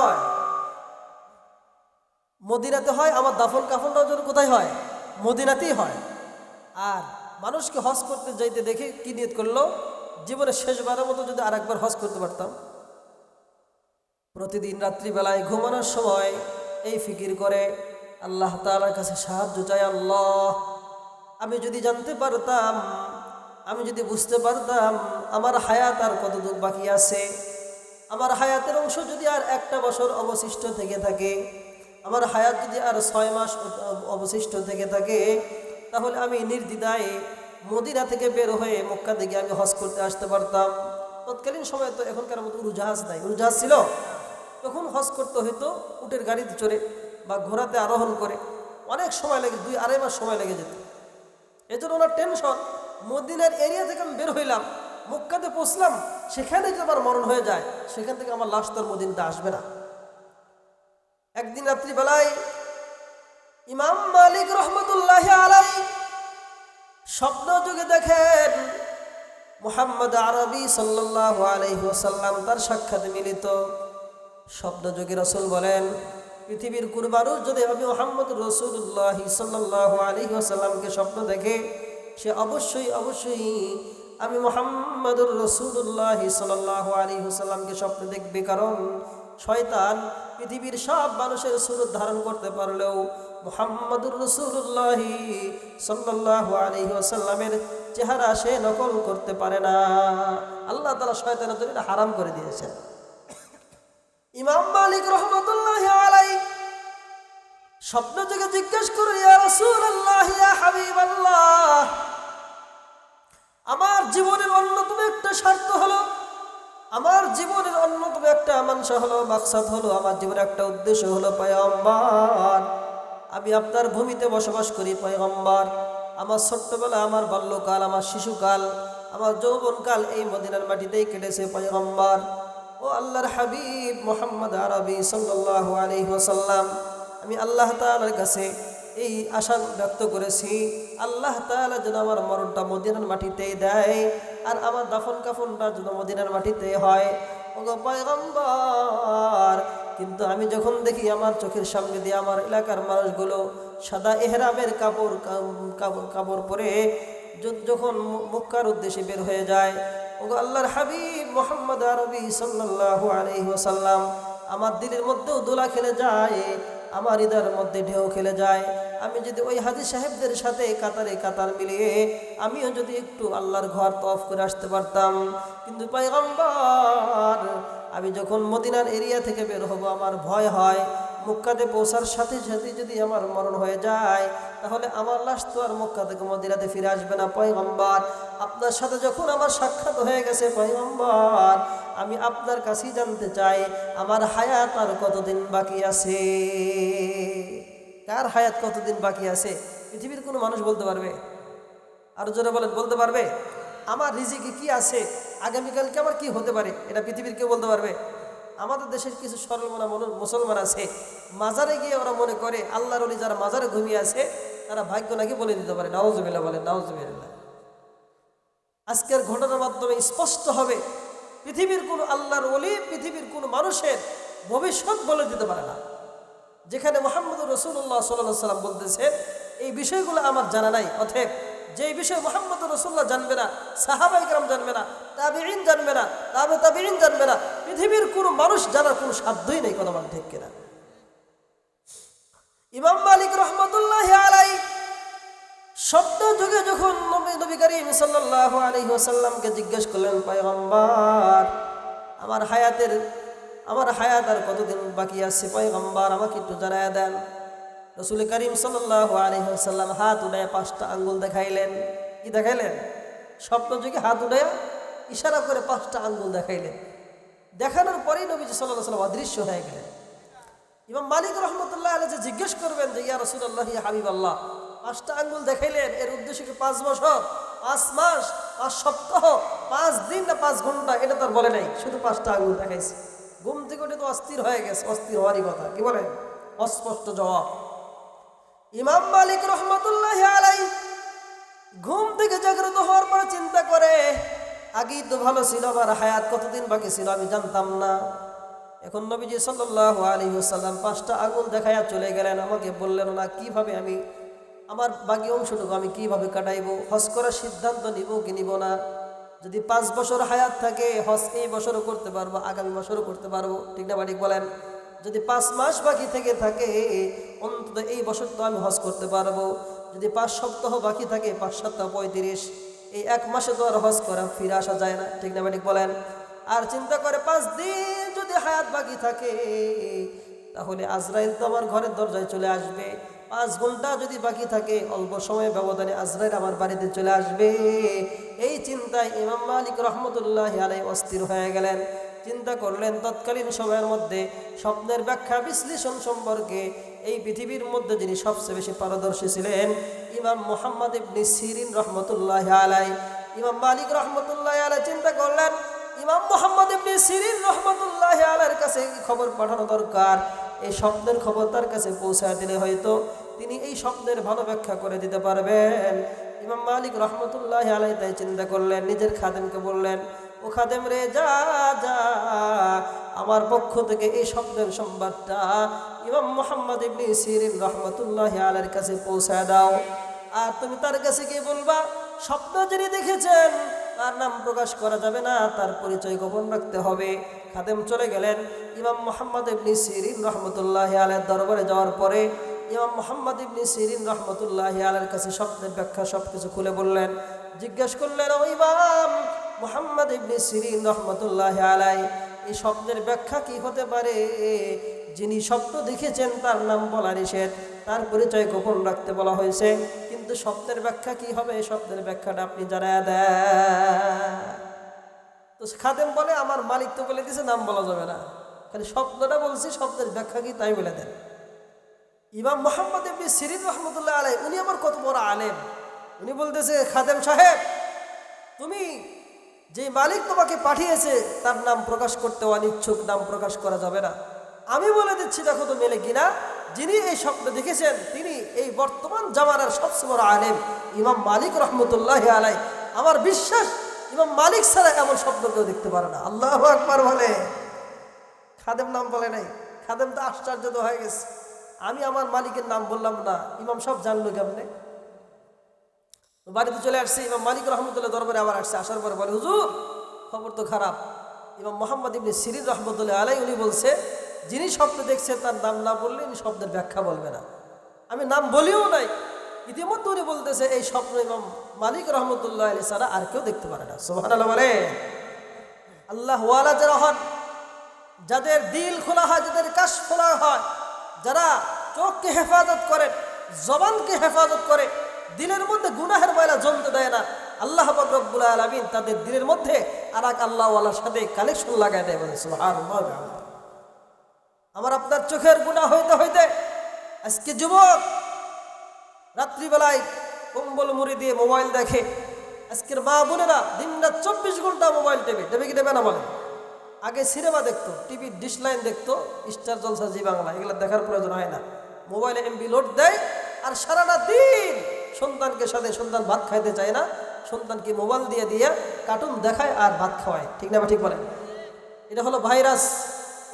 হয়? মদিনাতে হয়, আমার দাফন কাফনটাও যেন কোথায় হয়? মদিনাতেই হয়। আর মানুষকে হজ করতে যাইতে দেখে কি নিয়ত করল? জীবনে শেষবারের মতো যদি আর একবার হজ করতে পারতাম। প্রতিদিন রাত্রিবেলায় ঘুমানোর সময় এই ফিকির করে, আল্লাহ তাআলার কাছে সাহায্য চাই, আল্লাহ, আমি যদি জানতে পারতাম, আমি যদি বুঝতে পারতাম, আমার হায়াত আর কতদূর বাকি আছে? আমার হায়াতের অংশ যদি আর একটা বছর অবশিষ্ট থেকে থাকে, আমার হায়াত যদি আর ছয় মাস অবশিষ্ট থেকে থাকে, তাহলে আমি নির্দ্বিধায় মদিনা থেকে বের হয়ে মক্কা থেকে আমি হজ করতে আসতে পারতাম। তৎকালীন সময় তো এখনকার মতো উড়োজাহাজ নাই। উড়োজাহাজ ছিল। তখন হজ করতে হইতো, উটের গাড়িতে চড়ে বা ঘোড়াতে আরোহণ করে, অনেক সময় লেগে, দুই আড়াই মাস সময় লেগে যেত। এই জন্য ওনার টেনশন মদিনার এরিয়া থেকে আমি বের হইলাম, মক্কাতে পৌঁছলাম। সেখানে যদি আমার মরণ হয়ে যায়, সেখান থেকে আমার লাশ তোর মদিনাতে আসবে না। একদিন রাত্রিবেলায় ইমাম মালিক রহমতুল্লাহ আলাই স্বপ্ন যুগে দেখেন মোহাম্মদ আরবি সাল্লাহ আলহিহাসাল্লাম তার সাক্ষাৎ মিলিত। স্বপ্ন যুগে রসুল বলেন, পৃথিবীর মানুষ যদি আমি মোহাম্মদ রসুল্লাহ সাল্লাহ আলহিহাসাল্লামকে স্বপ্ন দেখে, সে অবশ্যই অবশ্যই আমি মোহাম্মদুর রসুল্লাহ সাল্লাহ আলহিহাসাল্লামকে স্বপ্ন দেখবে, কারণ শয়তান পৃথিবীর সব মানুষের সুরত ধারণ করতে পারলেও মোহাম্মদুর রসুল্লাহ সাল্লাহ আলহি আসাল্লামের চেহারা সে নকল করতে পারে না। আল্লাহ তালা শয়তানের জন্য হারাম করে দিয়েছেন। ইমাম মালিক রহমতুল্লাহ আলাই স্বপ্ন থেকে জিজ্ঞেস করো ইয়া হাবিবাল্লাহ একটা স্বার্থ হলো, আমার জীবনের অন্যতম একটা মাংস হলো, মাকসাদ হলো, আমার জীবনের একটা উদ্দেশ্য হলো পয়গম্বর। আমি আপনার ভূমিতে বসবাস করি, পয়গম্বর। আমার ছোট্টবেলা, আমার বাল্যকাল, আমার শিশুকাল, আমার যৌবনকাল এই মদিনার মাটিতেই কেটেছে পয়গম্বর। ও আল্লাহর হাবিব মোহাম্মদ আরবি সাল্লাহ আলহি ওসাল্লাম আমি আল্লাহ তাআলার কাছে এই আশা ব্যক্ত করেছি। আল্লাহ তাআলা যেন আমার মরণটা মদিনার মাটিতেই দেয় আর আমার দাফন কাফনটা যেন মদিনার মাটিতে হয়। কিন্তু আমি যখন দেখি আমার চোখের সামনে দিয়ে আমার এলাকার মানুষগুলো সাদা এহরামের কাপড় কাপড় পরে যখন মক্কার উদ্দেশ্যে বের হয়ে যায়, ওগো আল্লাহর হাবিব মোহাম্মদ আরবি সাল্লাল্লাহু আলাইহি ওয়াসাল্লাম আমার দিলের মধ্যেও দোলা খেলে যায়, আমার হৃদয়ের মধ্যে ঢেউ খেলে যায়। আমি যদি ওই হাজি সাহেবদের সাথে কাতারে কাতার মিলিয়ে আমিও যদি একটু আল্লাহর ঘর তফ করে আসতে পারতাম। কিন্তু পয়গম্বর, আমি যখন মদিনার এরিয়া থেকে বের হব, আমার ভয় হয়। মক্কাতে পৌঁছার সাথে সাথে যদি আমার মরণ হয়ে যায়, তাহলে আমার লাশ তো আর মক্কা থেকে মদিনাতে ফিরে আসবে না। পয়গম্বর, আপনার সাথে যখন আমার সাক্ষাৎ হয়ে গেছে, পয়গম্বর, আমি আপনার কাছেই জানতে চাই, আমার হায়াত আর কতদিন বাকি আছে? কার হায়াত কতদিন বাকি আছে? পৃথিবীর কোনো মানুষ বলতে পারবে? আর জোরে বলেন, বলতে পারবে? আমার রিজিকে কি আছে? আগামীকালকে আমার কি হতে পারে? এটা পৃথিবীর কেউ বলতে পারবে? আমাদের দেশের কিছু সরলমনা মন- মুসলমান আছে। মাজারে গিয়ে ওরা মনে করে, আল্লাহর অলি যারা মাজারে ঘুমিয়ে আছে, তারা ভাগ্য নাকি বলে দিতে পারে। নাউজুবিল্লাহ বলে নাউজুবিল্লাহ। আজকের ঘটনার মাধ্যমে স্পষ্ট হবে, পৃথিবীর কোনো আল্লাহর অলি পৃথিবীর কোনো মানুষের ভবিষ্যৎ বলে দিতে পারে না। যেখানে মোহাম্মদ রসুল্লাহ সাল্লাহ সাল্লাম বলতেছেন এই বিষয়গুলো আমার জানা নাই অথব যে বিষয় মোহাম্মদ রসুল্লাহ জানবে না সাহাবাইকরাম জানবে না তাবিন জানবে না, তাবে তাবিন জানবে না, পৃথিবীর কোনো মানুষ জানার কোনো সাধ্যই নেই কোনো মানে ঠিক কিনা। ইমাম মালিক রহমতুল্লাহ আলাই স্বপ্ন যুগে যখন নবী করিম সাল্লাল্লাহু আলাইহি ওয়াসাল্লামকে জিজ্ঞেস করলেন, পয়গম্বর, আমার হায়াতের আমার হায়াত আর কতদিন বাকি আছে পয়গম্বর, আমাকে একটু জানায় দেন। রসুল করিম ওয়াসাল্লাম হাত উঠায় পাঁচটা আঙ্গুল দেখাইলেন। কি দেখাইলেন? স্বপ্ন যুগে হাত উঠায় ইশারা করে পাঁচটা আঙ্গুল দেখাইলেন। দেখানোর পরেই নবীজি সাল্লাহ সাল্লাম অদৃশ্য হয়ে গেলেন। ইমাম মালিক রহমতুল্লাহ আলী যে জিজ্ঞেস করবেন যে, ইয়া রসুল্লাহ ইয়া হাবিব আল্লাহ পাঁচটা আঙ্গুল দেখাইলেন? এর উদ্দেশ্য কি পাঁচ বছর, পাঁচ মাস, পাঁচ সপ্তাহ, পাঁচ দিন না পাঁচ ঘণ্টা? এটা তার বলে নাই, শুধু পাঁচটা আঙ্গুল দেখাইছে। ঘুম থেকে উঠে তো অস্থির হয়ে গেছে, অস্থির হওয়ারই কথা। কি বলে? অস্পষ্ট জবাব। ইমাম মালিক রহমতুল্লাহ আলাই ঘুম থেকে জাগ্রত হওয়ার পরে চিন্তা করে আগেই তো ভালো ছিল আমার হায়াত কতদিন বাকি ছিল আমি জানতাম না। এখন নবীজি সাল্লাহ আলী সাল্লাম পাঁচটা আগুন দেখাইয়া চলে গেলেন, আমাকে বললেন, না, কীভাবে আমি আমার বাকি অংশটুকু আমি কীভাবে কাটাইবো? হজ করার সিদ্ধান্ত নিব কি নিব না? যদি পাঁচ বছর হায়াত থাকে, হজ এই বছরও করতে পারব, আগামী বছরও করতে পারব। ঠিক না বাড়ি বলেন? যদি পাঁচ মাস বাকি থেকে থাকে, অন্তত এই বছর তো আমি হজ করতে পারব। যদি পাঁচ সপ্তাহ বাকি থাকে, পাঁচ সপ্তাহ পঁয়ত্রিশ, এই এক মাসে তো আর হজ করা, ফিরে আসা যায় না। ঠিক না বাড়ি বলেন? আর চিন্তা করে পাঁচ দিন যদি হায়াত বাকি থাকে, তাহলে আজরাইল তো আমার ঘরের দরজায় চলে আসবে। পাঁচ ঘণ্টা যদি বাকি থাকে, অল্প সময় ব্যবধানে আজরাইল আমার বাড়িতে চলে আসবে। এই চিন্তায় ইমাম মালিক রহমতুল্লাহ আলাই অস্থির হয়ে গেলেন। চিন্তা করলেন, তৎকালীন সময়ের মধ্যে স্বপ্নের ব্যাখ্যা বিশ্লেষণ সম্পর্কে এই পৃথিবীর মধ্যে যিনি সবচেয়ে বেশি পারদর্শী ছিলেন, ইমাম মোহাম্মদ ইবনি সিরিন রহমতুল্লাহ আলাই ইমাম মালিক রহমতুল্লাহ আলাই চিন্তা করলেন, ইমাম মোহাম্মদ ইবনি সিরিন রহমতুল্লাহ আলার কাছে খবর পাঠানো দরকার? এই শব্দের খবর তার কাছে পৌঁছায় দিলে হয়তো তিনি এই শব্দের ভালো ব্যাখ্যা করে দিতে পারবেন। ইমাম মালিক রহমতুল্লাহ আলাই তাই চিন্তা করলেন, নিজের খাদেমকে বললেন, ও খাদেম রে, যা যা, আমার পক্ষ থেকে এই শব্দের সংবাদটা ইমাম মোহাম্মদ ইবনি সিরিন রহমতুল্লাহ আলার কাছে পৌঁছায় দাও। আর তুমি তার কাছে গিয়ে বলবা, স্বপ্ন যিনি দেখেছেন তার নাম প্রকাশ করা যাবে না, তার পরিচয় গোপন রাখতে হবে। খাদেম চলে গেলেন। ইমাম মোহাম্মদ ইবনি সিরিন রহমতুল্লাহ আলের দরবারে যাওয়ার পরে ইমাম মোহাম্মদ ইবনি সিরিন রহমতুল্লাহ আলের কাছে স্বপ্নের ব্যাখ্যা সব কিছু খুলে বললেন। জিজ্ঞেস করলেন, ও ইমাম মোহাম্মদ ইবনি সিরিন রহমতুল্লাহ আলাই এই স্বপ্নের ব্যাখ্যা কি হতে পারে? যিনি স্বপ্ন দেখেছেন, তার নাম বলা নিষেধ। তার পরিচয় গোপন রাখতে বলা হয়েছে। কিন্তু স্বপ্নের ব্যাখ্যা কি হবে? স্বপ্নের ব্যাখ্যাটা আপনি জানা দেন। তো খাদেম বলে, আমার মালিক তো বলে দিছে, নাম বলা যাবে না। খালি স্বপ্নটা বলছি, স্বপ্নের ব্যাখ্যা কি তাই বলে দেন। ইমাম মোহাম্মদ ইবনি সিরিন রহমতুল্লাহ আলাই উনি আমার কত বড় আলেম। উনি বলতেছে, খাদেম সাহেব, তুমি যে মালিক তোমাকে পাঠিয়েছে, তার নাম প্রকাশ করতে অনিচ্ছুক, নাম প্রকাশ করা যাবে না। আমি বলে দিচ্ছি, দেখো তো মেলে কিনা। যিনি এই স্বপ্ন দেখেছেন, তিনি এই বর্তমান জামানার সবচেয়ে বড় আলেম, ইমাম মালিক রহমতুল্লাহ আলাই আমার বিশ্বাস, ইমাম মালিক ছাড়া এমন স্বপ্ন কেউ দেখতে পারে না। আল্লাহ আকবার বলে। খাদেম নাম বলে নাই। খাদেম তো আশ্চর্য তো হয়ে গেছে। আমি আমার মালিকের নাম বললাম না। ইমাম সব জানলো কেমনে? বাড়িতে চলে আসছে, ইমাম মালিক রহমতুল্লাহ দরবারে আবার আসছে। আসার পরে বলে, হুজুর, খবর তো খারাপ। ইমাম মোহাম্মদ ইবনে সিরিন রহমতুল্লাহ আলাই উনি বলছে যিনি শব্দ দেখছে তার নাম না বললে আমি শব্দের ব্যাখ্যা বলবে না। আমি নাম বলিও নাই। ইতিমধ্যে উনি বলতেছে, এই স্বপ্ন ইমাম মালিক রহমতুল্লাহ আলী সারা আর কেউ দেখতে পারে না। সোহান আল্লাহ বলে আল্লাহ ওয়ালা যারা হন, যাদের দিল খোলা হয়, যাদের কাশ খোলা হয়, যারা চোখকে হেফাজত করে, জবানকে হেফাজত করে, দিলের মধ্যে গুনাহের ময়লা জমতে দেয় না, আল্লাহ রব্বুল আলমিন তাদের দিলের মধ্যে আর এক আল্লাহওয়ালার সাথে কালেকশন লাগাই দেয় বলে সুবহানাল্লাহ। আমার আপনার চোখের গুণা হইতে হইতে আজকে যুবক রাত্রিবেলায় কম্বল মুড়ি দিয়ে মোবাইল দেখে, আজকের মা বোনেরা দিন রাত চব্বিশ ঘণ্টা মোবাইল টেবে দেবে কি দেবে না বলে? আগে সিনেমা দেখতো, টিভির ডিশ লাইন দেখতো, স্টার জলসা জি বাংলা, এগুলো দেখার প্রয়োজন হয় না। মোবাইলে এমবি লোড দেয় আর সারাটা দিন সন্তানকে সাথে সন্তান ভাত খাইতে চায় না, সন্তানকে মোবাইল দিয়ে দিয়ে কার্টুন দেখায় আর ভাত খাওয়ায়। ঠিক না ঠিক বলে? এটা হলো ভাইরাস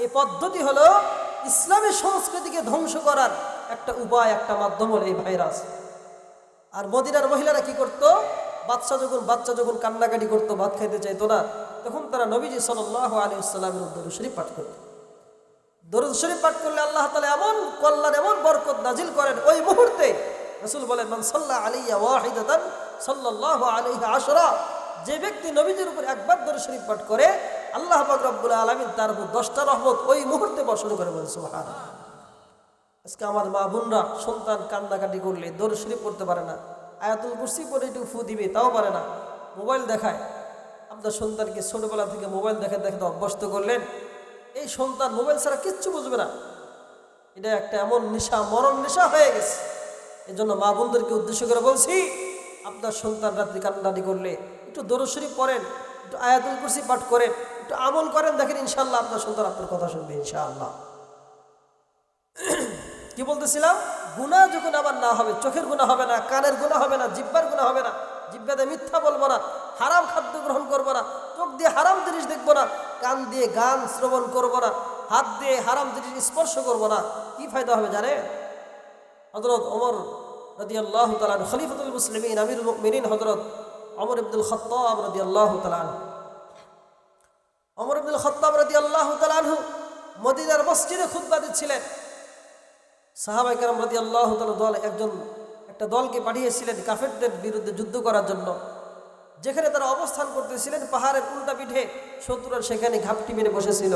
এই পদ্ধতি হলো ইসলামী সংস্কৃতিকে ধ্বংস করার একটা উপায়, একটা মাধ্যম হলো এই ভাইরাস। আর মদিনার মহিলারা কি করতো? বাচ্চা যখন বাচ্চা যখন কান্নাকাটি করতো, ভাত খাইতে চাইতো না, তখন তারা নবীজি সাল্লাহ আলী ইসলামের দরুদ শরীফ পাঠ করতো। দরুদ শরীফ পাঠ করলে আল্লাহ তালা এমন কল্যাণ, এমন বরকত নাজিল করেন, ওই মুহূর্তে রসুল বলেন, মান সাল্লাহ আলিয়া ওয়াহিদাতান সাল্লাহ আলাইহি আশরা যে ব্যক্তি নবীজির উপর একবার দরুদ শরীফ পাঠ করে আল্লাহ রব্বুল আলামিন তার উপর দশটা রহমত ওই মুহূর্তে বর্ষণ করে বলে সুবহানাল্লাহ। আজকে আমার মা বোনরা সন্তান কান্নাকাটি করলে শরীফ পড়তে পারে না, আয়াতুল কুরসি পরে একটু ফু দিবে, তাও পারে না। মোবাইল দেখায়। আপনার সন্তানকে ছোটবেলা থেকে মোবাইল দেখে দেখে অভ্যস্ত করলেন, এই সন্তান মোবাইল ছাড়া কিচ্ছু বুঝবে না। এটা একটা এমন নেশা, মরণ নেশা হয়ে গেছে। এই জন্য মা বোনদেরকে উদ্দেশ্য করে বলছি, আপনার সন্তান রাত্রি কান্নাকাটি করলে একটু দৌড় পড়েন একটু আয়াতুল কুরসি পাঠ করেন, একটু আমল করেন, দেখেন ইনশাল্লাহ আপনার সুন্দর আপনার কথা শুনবে ইনশাআল্লাহ। কি বলতেছিলাম? গুণা যখন আবার না হবে, চোখের গুণা হবে না, কানের গুণা হবে না, জিব্বার গুণা হবে না, জিব্বাতে মিথ্যা বলব না, হারাম খাদ্য গ্রহণ করব না, চোখ দিয়ে হারাম জিনিস দেখব না, কান দিয়ে গান শ্রবণ করব না, হাত দিয়ে হারাম জিনিস স্পর্শ করব না, কি ফায়দা হবে জানে হজরত অমর রদি আল্লাহ তালান খলিফতুল মুসলিমিন আমির মিনিন হজরত অমর আব্দুল খত্তাব রদি আল্লাহ তালান অমর আব্দুল খত্তাব রদি আল্লাহ তালানহু মদিনার মসজিদে খুদ্া দিচ্ছিলেন। সাহাবাই কারাম রদি আল্লাহ তালা দল একজন, একটা দলকে পাঠিয়েছিলেন কাফেরদের বিরুদ্ধে যুদ্ধ করার জন্য। যেখানে তারা অবস্থান করতেছিলেন পাহাড়ের উল্টা পিঠে, শত্রুরা সেখানে ঘাপটি মেরে বসেছিল।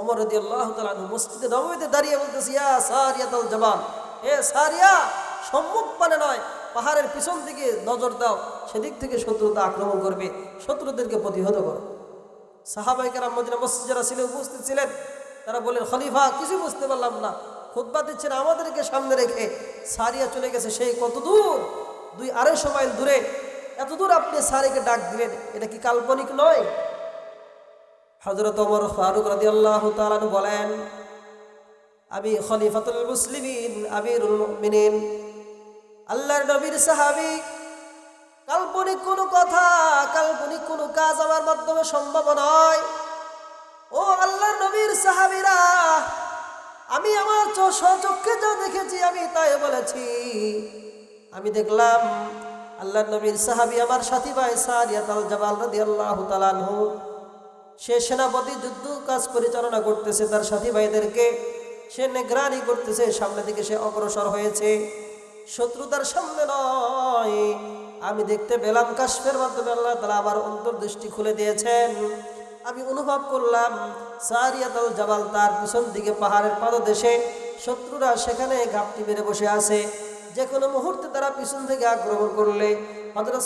অমর রদি আল্লাহ তালানহু মসজিদে নবমীতে দাঁড়িয়ে বলতেছি, ইয়া সারিয়া তাল জবান এ সারিয়া, সম্মুখ পানে নয় পাহাড়ের পিছন দিকে নজর দাও, সেদিক থেকে শত্রুতা আক্রমণ করবে, শত্রুদেরকে প্রতিহত করো। সাহাবাইকার মদিনা মসজিদ যারা ছিলেন উপস্থিত ছিলেন, তারা বললেন, খলিফা কিছু বুঝতে পারলাম না। খুতবা দিচ্ছেন আমাদেরকে সামনে রেখে। সারিয়া চলে গেছে সেই কত দূর দুই আড়াইশো মাইল দূরে। এত দূর আপনি সারিকে ডাক দিলেন, এটা কি কাল্পনিক নয়? হজরত ওমর ফারুক রাদি আল্লাহ বলেন, আমি খলিফাতুল মুসলিমিন, আমিরুল মুমিনিন। আল্লাহর নবীর সাহাবী, কাল্পনিক কোনো কথা, কাল্পনিক কোনো কাজ আমার মাধ্যমে সম্ভব নয়। ও আল্লাহর নবীর সাহাবিরা, আমি আমার স্বচক্ষে যা দেখেছি আমি তাই বলেছি। আমি দেখলাম আল্লাহর নবীর সাহাবী আমার সাথী ভাই সারিয়াত আল জামাল রাদিয়াল্লাহু তাআলা আনহু। সে সেনাপতি যুদ্ধ কাজ পরিচালনা করতেছে তার সাথী ভাইদেরকে সে নেগ্রানি করতেছে, সামনে দিকে সে অগ্রসর হয়েছে। শত্রুতার সামনে নয়। আমি দেখতে পেলাম কাশ্মের মাধ্যমে আল্লাহ তালা আমার অন্তর্দৃষ্টি খুলে দিয়েছেন। আমি অনুভব করলাম সারিয়াতাল জাবাল তার পিছন দিকে পাহাড়ের পাদদেশে শত্রুরা সেখানে ঘাপটি মেরে বসে আছে। যে কোনো মুহূর্তে তারা পিছন থেকে আক্রমণ করলে হজরত